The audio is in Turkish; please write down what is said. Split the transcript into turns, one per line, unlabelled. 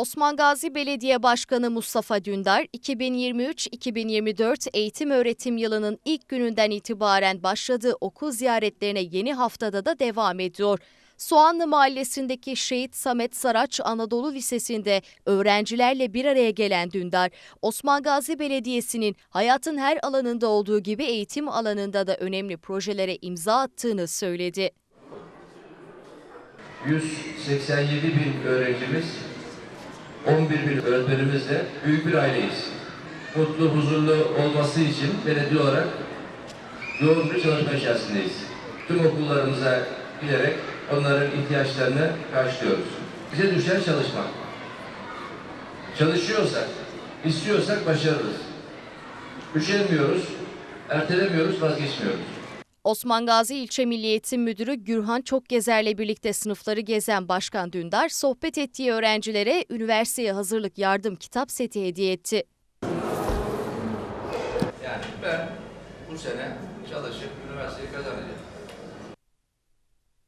Osman Gazi Belediye Başkanı Mustafa Dündar, 2023-2024 eğitim öğretim yılının ilk gününden itibaren başladığı okul ziyaretlerine yeni haftada da devam ediyor. Soğanlı Mahallesi'ndeki Şehit Samet Saraç Anadolu Lisesi'nde öğrencilerle bir araya gelen Dündar, Osman Gazi Belediyesi'nin hayatın her alanında olduğu gibi eğitim alanında da önemli projelere imza attığını söyledi.
187 bin öğrencimiz, 11 bin öğretmenimizle büyük bir aileyiz. Mutlu, huzurlu olması için belediye olarak yoğun bir çalışma içerisindeyiz. Tüm okullarımıza giderek onların ihtiyaçlarını karşılıyoruz. Bize düşen çalışmak. Çalışıyorsak, istiyorsak başarırız. Üşenmiyoruz, ertelemiyoruz, vazgeçmiyoruz.
Osman Gazi İlçe Milli Eğitim Müdürü Gürhan Çokgezer'le birlikte sınıfları gezen Başkan Dündar, sohbet ettiği öğrencilere üniversiteye hazırlık yardım kitap seti hediye etti.
Yani ben bu sene çalışıp üniversiteyi kazanacağım.